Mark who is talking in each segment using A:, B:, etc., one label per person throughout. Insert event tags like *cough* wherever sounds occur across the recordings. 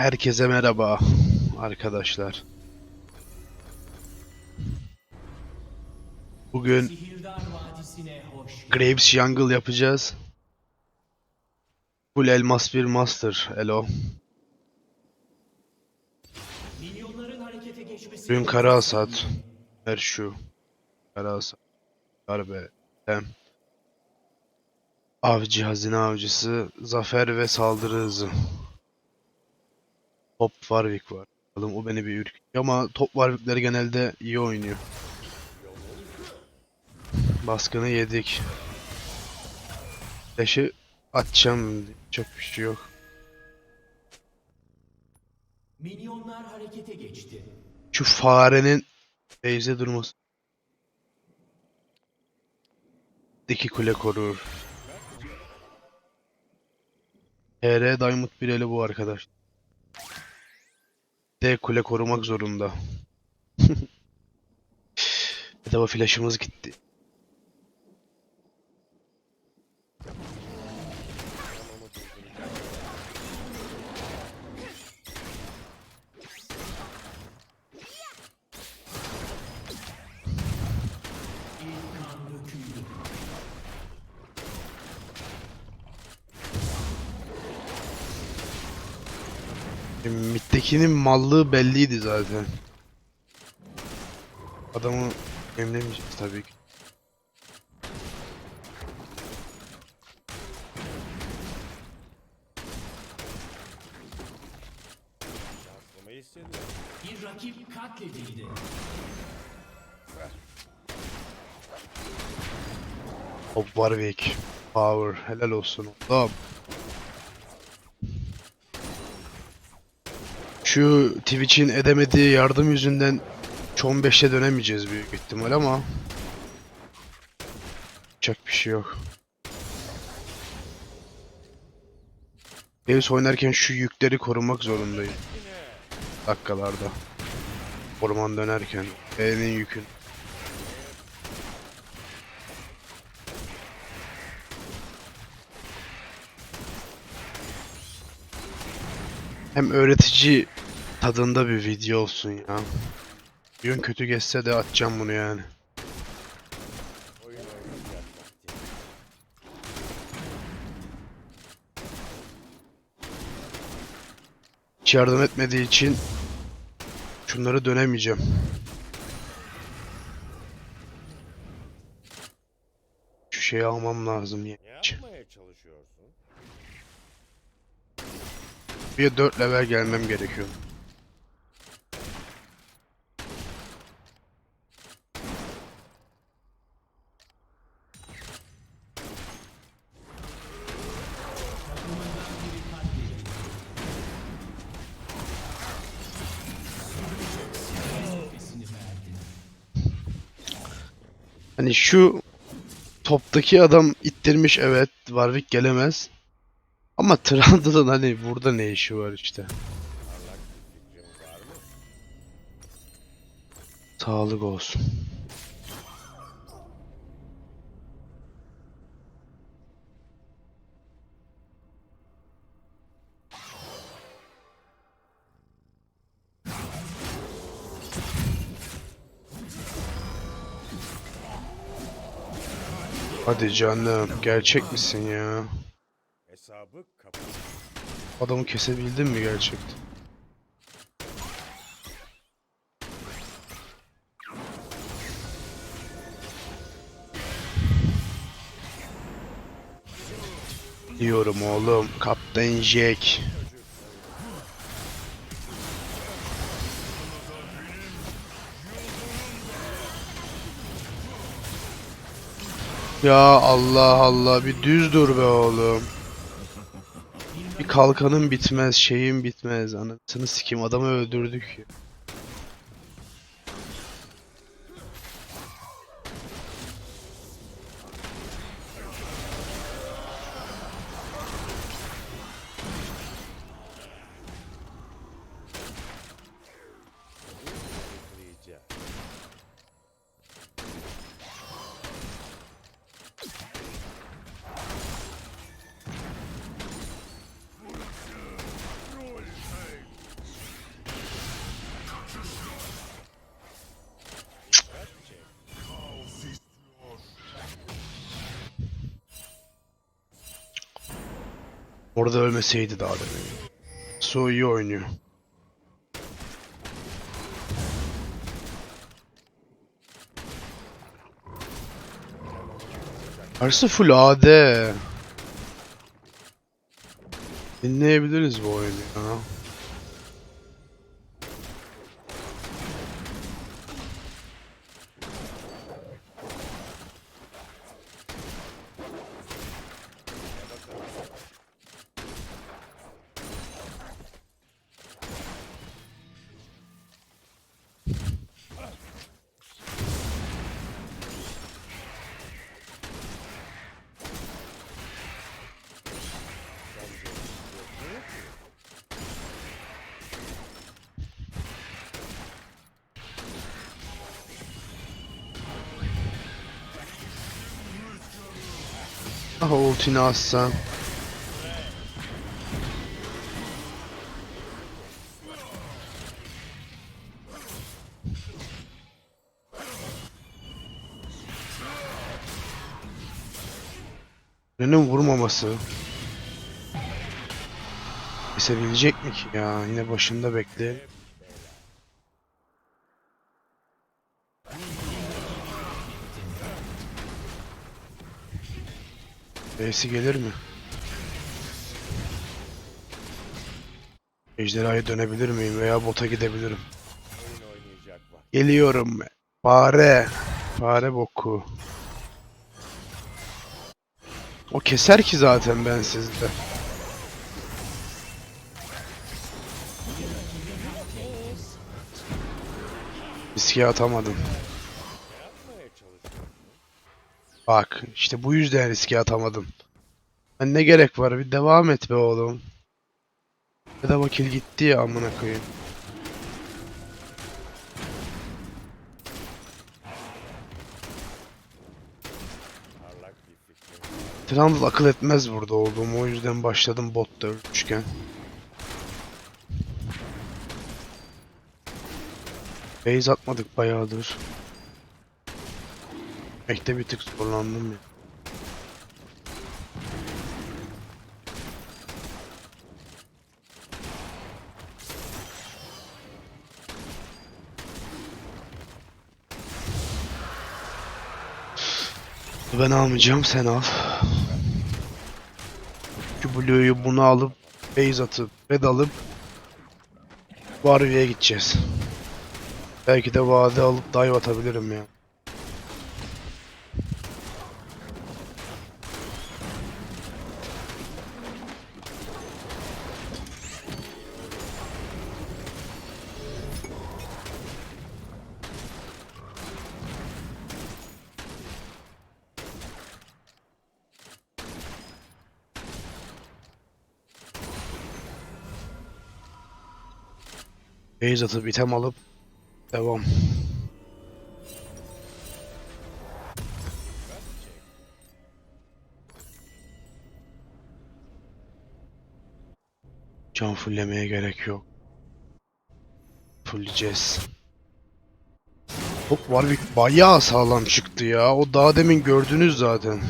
A: Herkese merhaba arkadaşlar. Bugün Graves Jungle yapacağız. Full elmas bir master. Elo. Dün kara hasat. Her şu. Kara hasat. Darbe. Tem. Avcı, hazine avcısı, zafer ve saldırı hızı. Top Warwick var. Bakalım o beni bir ürkütüyor ama top Warwick'ler genelde iyi oynuyor. Baskını yedik. Flash'ı atacağım. Çok bir şey yok.
B: Milyonlar harekete geçti.
A: Şu farenin base'e durması. Diki kule korur. HR Diamond bir eli bu arkadaş. D kule korumak zorunda. *laughs* Bedava flash'ımız gitti. Mid'dekinin mallığı belliydi zaten. Adamı emlemeyeceğiz tabii ki.
B: Bir rakip katledildi.
A: Hop Warwick. Power. Helal olsun oğlum. Şu Twitch'in edemediği yardım yüzünden Çon 5'e dönemeyeceğiz büyük ihtimal ama Yapacak bir şey yok. Davis oynarken şu yükleri korumak zorundayım. Dakikalarda. Orman dönerken. E'nin yükün. Hem öğretici tadında bir video olsun ya. Yön kötü geçse de atacağım bunu yani. Hiç yardım etmediği için şunları dönemeyeceğim. Şu şeyi almam lazım
C: Ne
A: ya.
C: yapmaya çalışıyorsun?
A: Bir 4 level gelmem gerekiyor. Hani şu toptaki adam ittirmiş evet Warwick gelemez. Ama *laughs* Trundle'ın hani burada ne işi var işte. Sağlık olsun. Hadi canım, gerçek misin ya?
C: Hesabı kapat.
A: Adamı kesebildin mi gerçekten? Diyorum oğlum, Kaptan Jack. Ya Allah Allah bir düz dur be oğlum. Bir kalkanın bitmez, şeyin bitmez. Anasını sikim adamı öldürdük ya. Orada ölmeseydi daha demin. Su iyi oynuyor. Karşı full AD. Dinleyebiliriz bu oyunu ya. Ah ultini atsan. Birinin vurmaması. Kesebilecek mi ki ya? Yine başında bekle. B'si gelir mi? Ejderhaya dönebilir miyim veya bota gidebilirim. Geliyorum. Fare. Fare boku. O keser ki zaten ben sizde. Riske atamadım. Bak işte bu yüzden riske atamadım. Ben ne gerek var bir devam et be oğlum. Ya da vakil gitti ya amına koyayım. Trundle akıl etmez burada olduğumu o yüzden başladım botta ölmüşken. Base atmadık bayağıdır. Ekte bir tık zorlandım ya. Ben almayacağım sen al. Şu Blue'yu bunu alıp base atıp red alıp Warwick'e gideceğiz. Belki de vade alıp dive atabilirim ya. Base atıp item alıp devam. Can fulllemeye gerek yok. Fullleyeceğiz. Hop Warwick bayağı sağlam çıktı ya. O daha demin gördünüz zaten.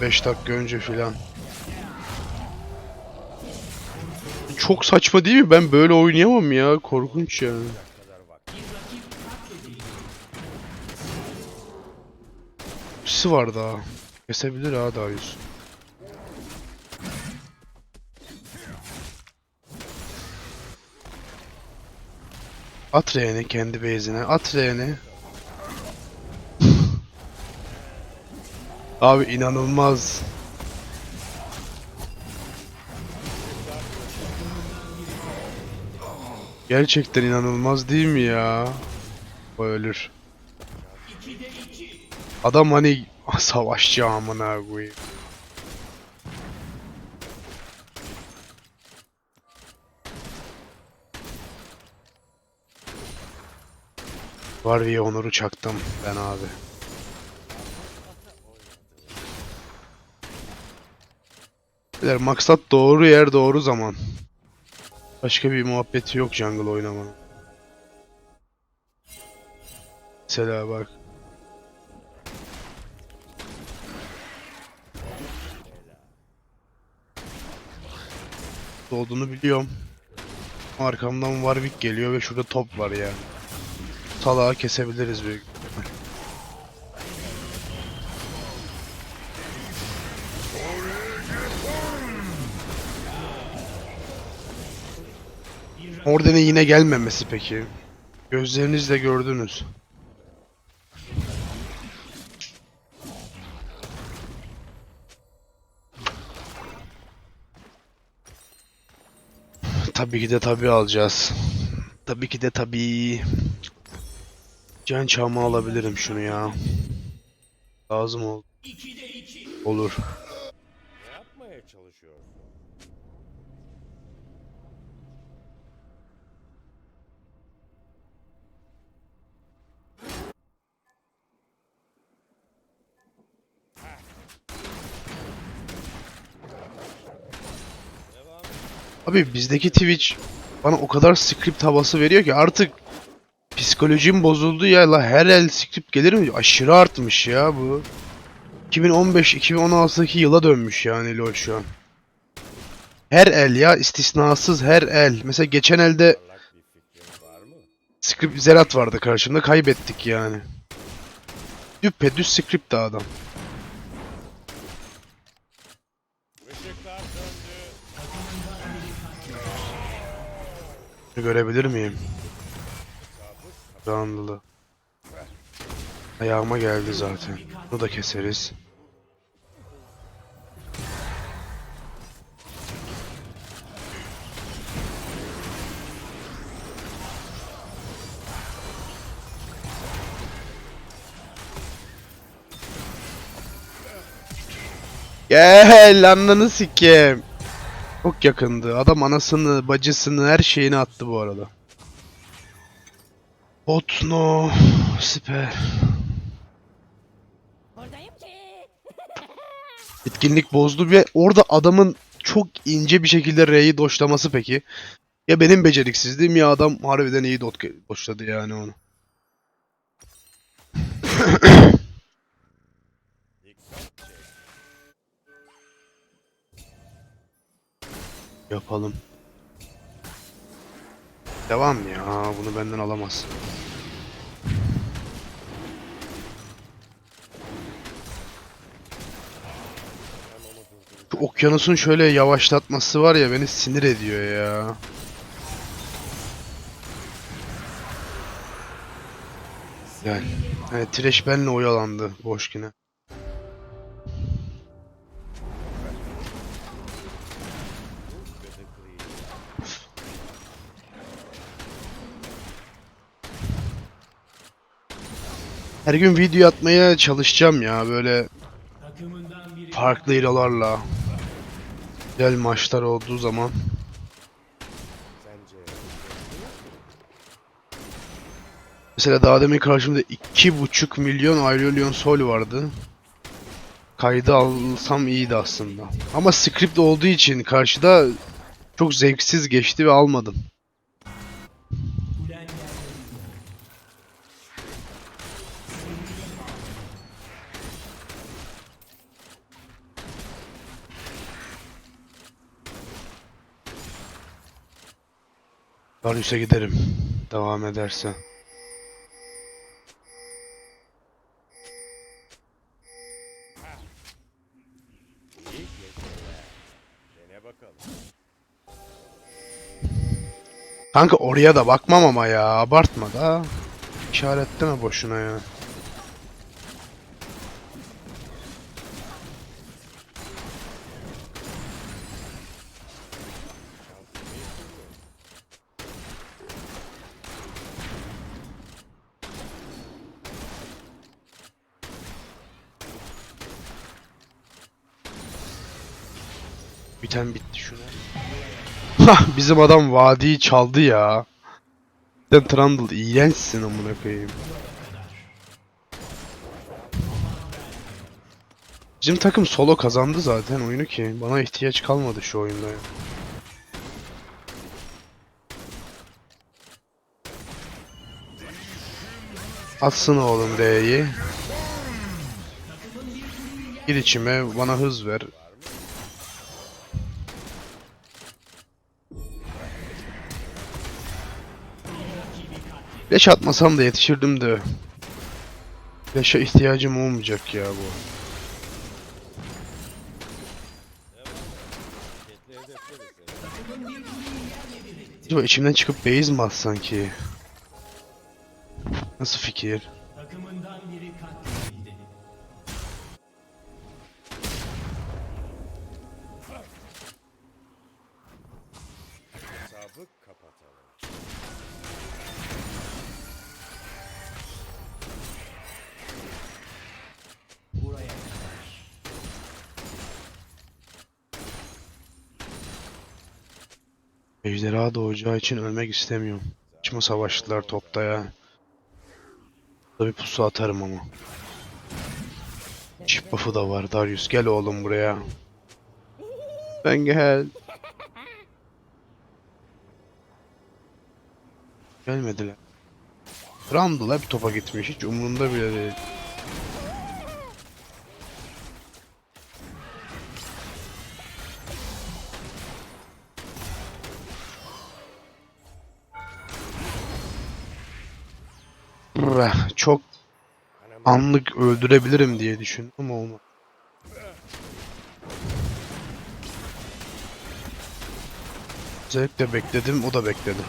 A: 5 dakika önce filan. Çok saçma değil mi? Ben böyle oynayamam ya. Korkunç yani. Birisi var daha. Kesebilir ha Darius. At R'ni kendi base'ine. At R'ni. *laughs* Abi inanılmaz. Gerçekten inanılmaz değil mi ya? O ölür. Adam hani *laughs* savaşçı amına koyayım. Var diye onuru çaktım ben abi. Maksat doğru yer doğru zaman. Başka bir muhabbeti yok jungle oynamanın. Mesela bak. olduğunu biliyorum. Arkamdan Warwick geliyor ve şurada top var yani. Salağı kesebiliriz büyük. Orden'e yine gelmemesi peki. Gözlerinizle gördünüz. Tabii ki de tabii alacağız. Tabii ki de tabii. Can çağımı alabilirim şunu ya. Lazım ol. Olur.
C: Ne yapmaya çalışıyorsun? Devam et.
A: Abi bizdeki Twitch bana o kadar script havası veriyor ki artık psikolojim bozuldu ya la her el script gelir mi? Aşırı artmış ya bu. 2015-2016'daki yıla dönmüş yani LoL şu an. Her el ya istisnasız her el. Mesela geçen elde script Zerat vardı karşımda kaybettik yani. Düppedüz script adam. Görebilir miyim? Randılı. Ayağıma geldi zaten. Bunu da keseriz. Gel ananı sikeyim. Çok yakındı. Adam anasını, bacısını, her şeyini attı bu arada. Otno süper. Etkinlik bozdu ve orada adamın çok ince bir şekilde R'yi doşlaması peki. Ya benim beceriksizliğim ya adam harbiden iyi dot doşladı yani onu. Yapalım. Devam ya bunu benden alamaz.
C: Ben onu durduracağım.
A: Şu okyanusun şöyle yavaşlatması var ya beni sinir ediyor ya. Gel. Evet, Thresh benle oyalandı boş. Her gün video atmaya çalışacağım ya böyle farklı hero'larla. Güzel maçlar olduğu zaman. Mesela daha demin karşımda 2.5 milyon Aurelion Sol vardı. Kaydı alsam iyiydi aslında. Ama script olduğu için karşıda çok zevksiz geçti ve almadım. Darius'a giderim. Devam ederse. Kanka oraya da bakmam ama ya. Abartma da. İşaretleme boşuna ya. Bizim adam vadiyi çaldı ya. Sen Trundle iğrençsin amına koyayım. Bizim takım solo kazandı zaten oyunu ki. Bana ihtiyaç kalmadı şu oyunda ya. Atsın oğlum D'yi. Gir içime bana hız ver. Flash atmasam da yetişirdim de. Flash'a ihtiyacım olmayacak ya bu. Acaba içimden çıkıp base mi atsan ki? Nasıl fikir? Ejderha doğacağı için ölmek istemiyorum. Mi savaştılar topta ya? Burada bir pusu atarım ama. Çift buff'ı da var Darius. Gel oğlum buraya. Ben gel. Gelmediler. Randall hep topa gitmiş. Hiç umurunda bile değil. Çok anlık öldürebilirim diye düşündüm ama olmadı. Özellikle bekledim, o da bekledi.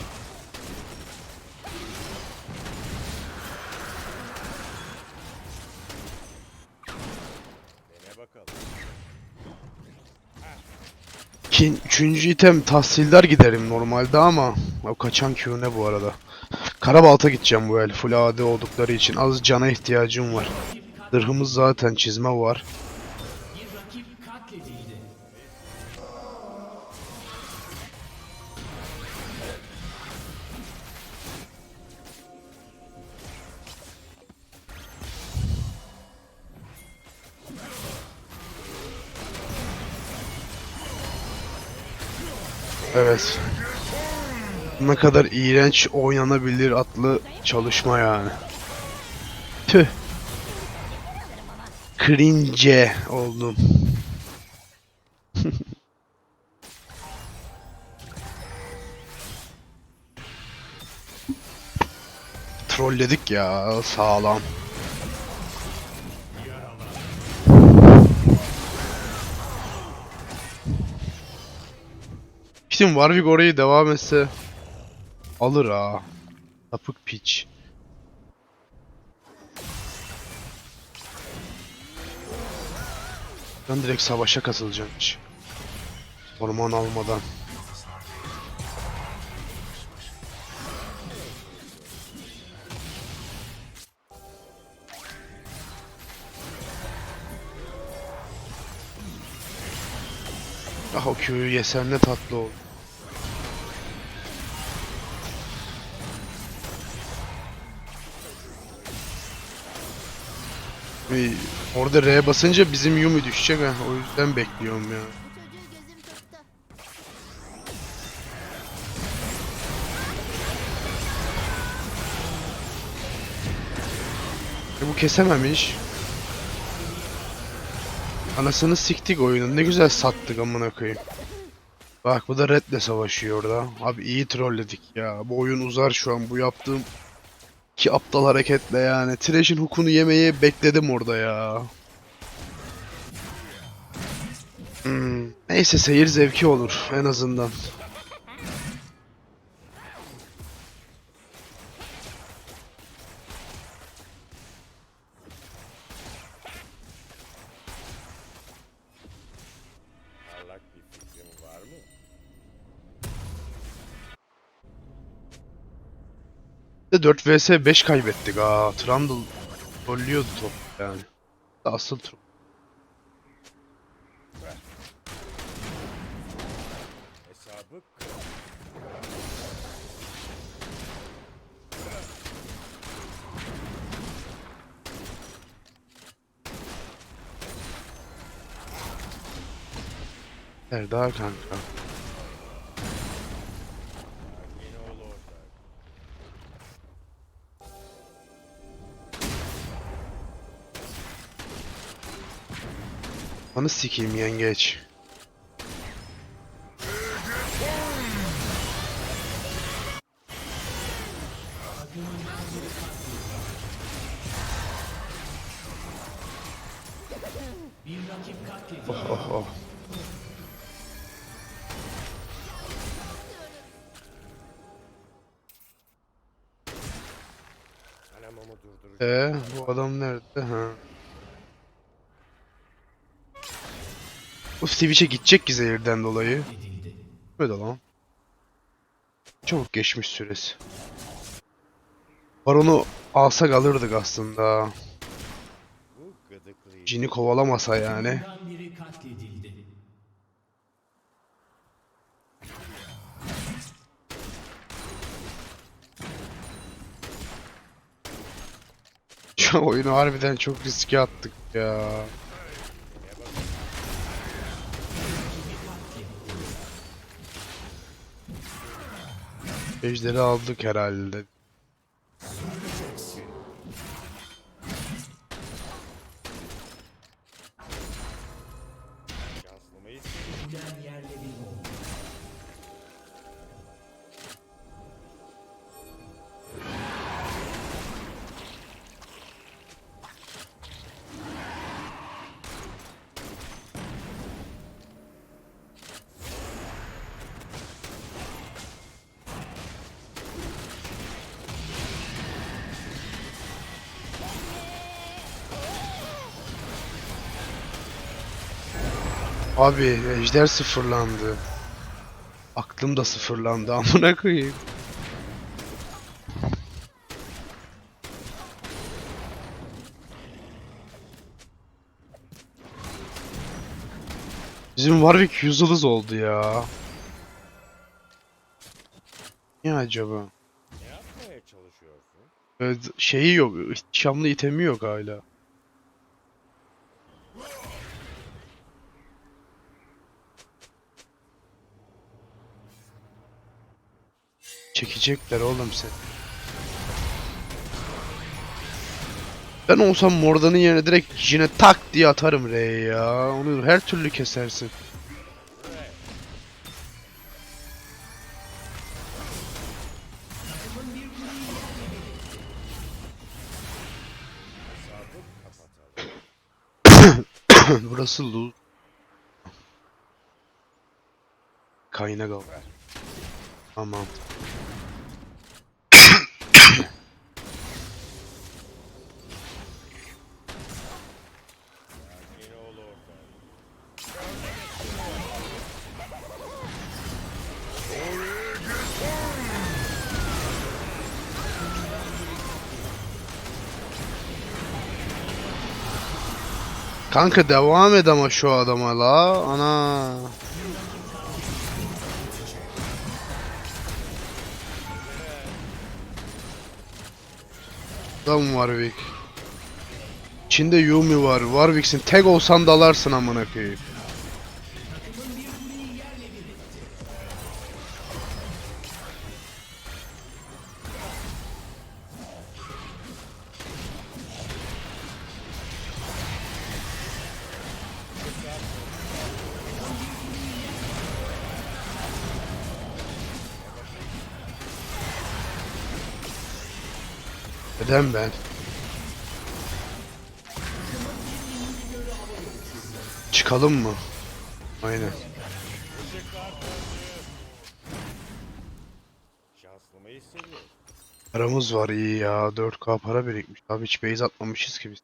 A: Kin, üçüncü item tahsildar giderim normalde ama o kaçan Q ne bu arada? Karabalta gideceğim bu el. Full AD oldukları için az cana ihtiyacım var. Zırhımız zaten çizme var. Evet. Ne kadar iğrenç oynanabilir atlı çalışma yani. Tüh. Cringe oldum. *laughs* Trolledik ya sağlam. Şimdi Warwick orayı devam etse alır ha. Sapık piç. Ben direkt savaşa katılacakmış. Orman almadan. Ah o köyü yesen ne tatlı oldu. Bir orada R basınca bizim Yumi düşecek ha. O yüzden bekliyorum ya. E bu kesememiş. Anasını siktik oyunun. Ne güzel sattık amına koyayım. Bak bu da Red'le savaşıyor orada. Abi iyi trolledik ya. Bu oyun uzar şu an. Bu yaptığım ki aptal hareketle yani. Thresh'in hukunu yemeye bekledim orada ya. Hmm. Neyse seyir zevki olur en azından. De 4 vs 5 kaybettik. Aa, Trundle trollüyordu top yani. Asıl troll. Erdal kanka. Bana sikeyim yengeç. Bu Twitch'e gidecek ki zehirden dolayı. Böyle lan. Çabuk geçmiş süresi. Baronu alsak alırdık aslında. Cini kovalamasa yani. *laughs* Oyunu harbiden çok riske attık ya. Ejderi aldık herhalde. Abi ejder sıfırlandı. Aklım da sıfırlandı *laughs* amına koyayım. Bizim Warwick yüzyılız oldu ya. Niye acaba?
C: Ne yapmaya çalışıyorsun?
A: Evet, şeyi yok, ihtişamlı itemi yok hala. Çekecekler oğlum sen. Ben olsam Mordan'ın yerine direkt yine tak diye atarım R'ye ya. Onu her türlü kesersin. *coughs* Burası Lu. Kaynak al. Tamam. Kanka devam et ama şu adama la. Ana. Adam Warwick. İçinde Yumi var. Warwick'sin. Tek olsan dalarsın amına koyayım. Neden ben? Çıkalım mı? Aynen. Paramız var iyi ya. 4K para birikmiş. Abi hiç base atmamışız ki biz.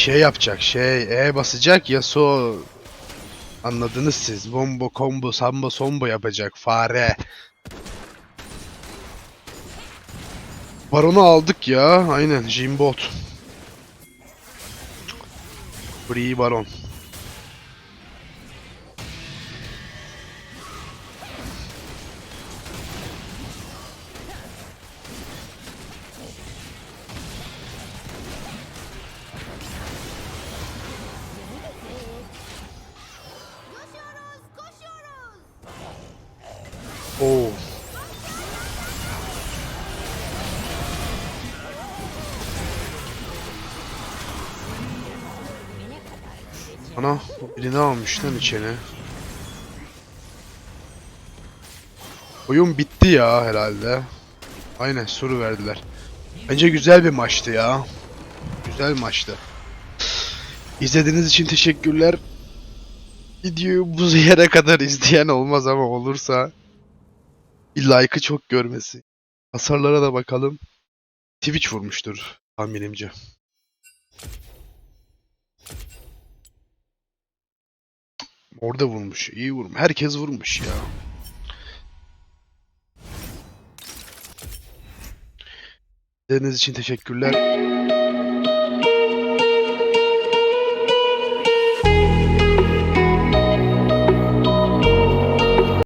A: Şey yapacak şey. E basacak Yasuo. Anladınız siz. Bombo, combo, samba, sombo yapacak. Fare. Baron'u aldık ya. Aynen. Jimbot. Free Baron. Ana birini almış lan içine. Oyun bitti ya herhalde. Aynen soru verdiler. Bence güzel bir maçtı ya. Güzel maçtı. İzlediğiniz için teşekkürler. Videoyu bu yere kadar izleyen olmaz ama olursa bir like'ı çok görmesi. Hasarlara da bakalım. Twitch vurmuştur tahminimce. Orada vurmuş. iyi vurmuş. Herkes vurmuş ya. İzlediğiniz için teşekkürler.